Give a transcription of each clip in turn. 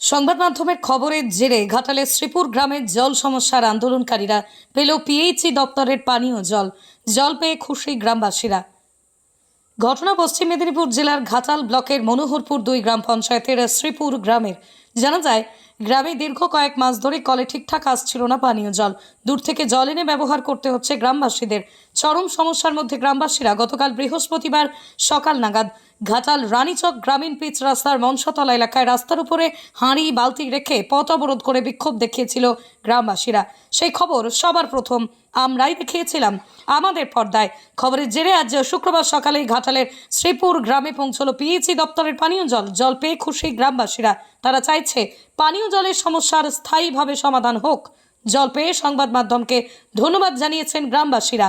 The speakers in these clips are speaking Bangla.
সংবাদ মাধ্যমের খবরের জেরে ঘাটালে শ্রীপুর গ্রামের জল সমস্যার আন্দোলনকারীরা পেল পিএইচই দপ্তরের পানীয় জল। জল পেয়ে খুশি গ্রামবাসীরা। ঘটনা পশ্চিম মেদিনীপুর জেলার ঘাটাল ব্লকের মনোহরপুর দুই গ্রাম পঞ্চায়েতের শ্রীপুর গ্রামের জানা যায়, গ্রামে দীর্ঘ কয়েক মাস ধরে কলে ঠিকঠাক আসছিল না পানীয় জল। দূর থেকে জল এনে ব্যবহার করতে হচ্ছে গ্রামবাসীদের। চরম সমস্যার মধ্যে গ্রামবাসীরা গতকাল বৃহস্পতিবার সকাল নাগাদ ঘাটাল রানীচক গ্রামীণ পিচ রাস্তার মনসাতলা এলাকায় রাস্তার উপরে হাঁড়ি, বালতি রেখে পথ অবরোধ করে বিক্ষোভ দেখিয়েছিল গ্রামবাসীরা। সেই খবর সবার প্রথম আমরাই দেখিয়েছিলাম। আমাদের পর্দায় খবরের জেরে আজ শুক্রবার সকালে ঘাটালের শ্রীপুর গ্রামে পৌঁছলো পিএইচি দপ্তরের পানীয় জল। জল পেয়ে খুশি গ্রামবাসীরা। তারা চাইছে পানীয় জলের সমস্যার স্থায়ীভাবে সমাধান হোক। জল পেয়ে সংবাদ মাধ্যমকে ধন্যবাদ জানিয়েছেন গ্রামবাসীরা।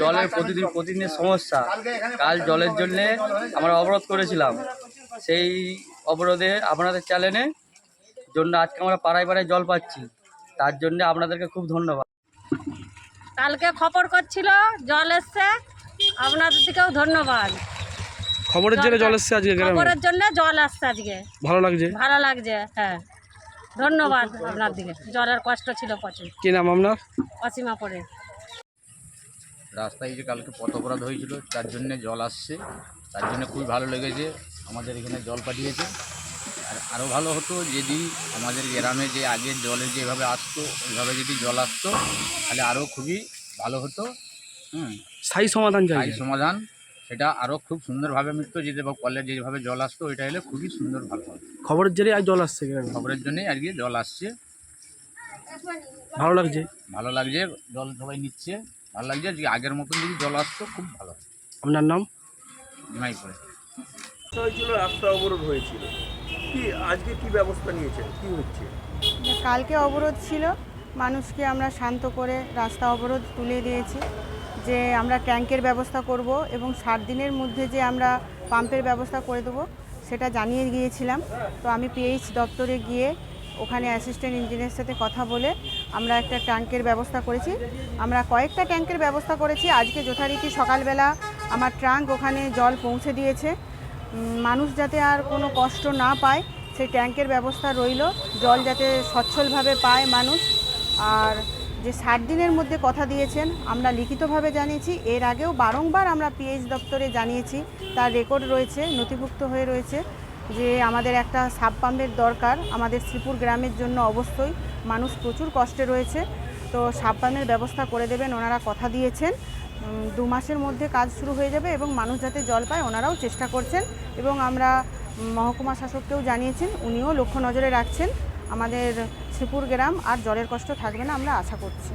জলের প্রতিদিন প্রতিদিনের সমস্যা। কাল জলের জন্য আমরা অবরোধ করেছিলাম। সেই অবরোধে আপনাদের চ্যানেলে জন্য আজকে আমরা পাড়ায় পাড়ায় জল পাচ্ছি। তার জন্য আপনাদেরকে খুব ধন্যবাদ। কালকে খবর করছিল জল এসছে। আপনাদের দিকেও ধন্যবাদ। খবরের জন্য জল এসছে আজকে খবরের জন্য জল আসছে আজকে। ভালো লাগছে? ভালো লাগছে হ্যাঁ। ধন্যবাদ আপনার দিকে। জলের কষ্ট ছিল প্রচুর। কি নাম আপনার? অসীমা পড়ে রাস্তায় যে কালকে পথ অপরাধ হয়েছিল তার জন্য জল আসছে। তার জন্য খুবই ভালো লেগেছে। আমাদের এখানে জল পাঠিয়েছে। আর আরও ভালো হতো যদি আমাদের গ্রামে যে আগে জলে যেভাবে আসতো ওইভাবে যদি জল আসতো তাহলে আরও খুবই ভালো হতো। হুম। স্থায়ী সমাধান এই সমাধান। সেটা আরও খুব সুন্দরভাবে মিটতো বা কলে যেভাবে জল আসতো ওইটা হলে খুবই সুন্দর ভালো হবে খবরের জেরে আজ জল আসছে খবরের জন্যই আজকে জল আসছে। ভালো লাগছে? ভালো লাগছে জল সবাই নিচ্ছে। ভালো লাগছে যে আগের মতন যদি জল আসতো খুব ভালো আপনার নাম? নাই করে হয়েছিল রাস্তা অবরোধ হয়েছিল। কি আজকে কি ব্যবস্থা নিয়েছেন? কি হচ্ছে? কালকে অবরোধ ছিল। মানুষকে আমরা শান্ত করে রাস্তা অবরোধ তুলে দিয়েছি যে আমরা ট্যাঙ্কের ব্যবস্থা করব এবং সাত দিনের মধ্যে যে আমরা পাম্পের ব্যবস্থা করে দেবো সেটা জানিয়ে গিয়েছিলাম। তো আমি পিএইচ দপ্তরে গিয়ে ওখানে অ্যাসিস্ট্যান্ট ইঞ্জিনিয়ারের সাথে কথা বলে আমরা একটা ট্যাঙ্কের ব্যবস্থা করেছি। আমরা কয়েকটা ট্যাঙ্কের ব্যবস্থা করেছি। আজকে যথারীতি সকালবেলা আমার ট্রাঙ্ক ওখানে জল পৌঁছে দিয়েছে। মানুষ যাতে আর কোনো কষ্ট না পায়, সেই ট্যাঙ্কের ব্যবস্থা রইল। জল যাতে সচ্ছলভাবে পায় মানুষ। আর যে ষাট দিনের মধ্যে কথা দিয়েছেন, আমরা লিখিতভাবে জানিয়েছি। এর আগেও বারংবার আমরা পিএইচ দপ্তরে জানিয়েছি। তার রেকর্ড রয়েছে, নথিভুক্ত হয়ে রয়েছে। যে আমাদের একটা সাব পাম্পের দরকার। আমাদের শ্রীপুর গ্রামের জন্য অবশ্যই মানুষ প্রচুর কষ্টে রয়েছে। তো সাব পাম্পের ব্যবস্থা করে দেবেন, ওনারা কথা দিয়েছেন। দু মাসের মধ্যে কাজ শুরু হয়ে যাবে এবং মানুষ যাতে জল পায়, ওনারাও চেষ্টা করছেন এবং আমরা মহকুমা শাসককেও জানিয়েছেন, উনিও লক্ষ্য নজরে রাখছেন। আমাদের শ্রীপুর গ্রাম আর জলের কষ্ট থাকবে না, আমরা আশা করছি।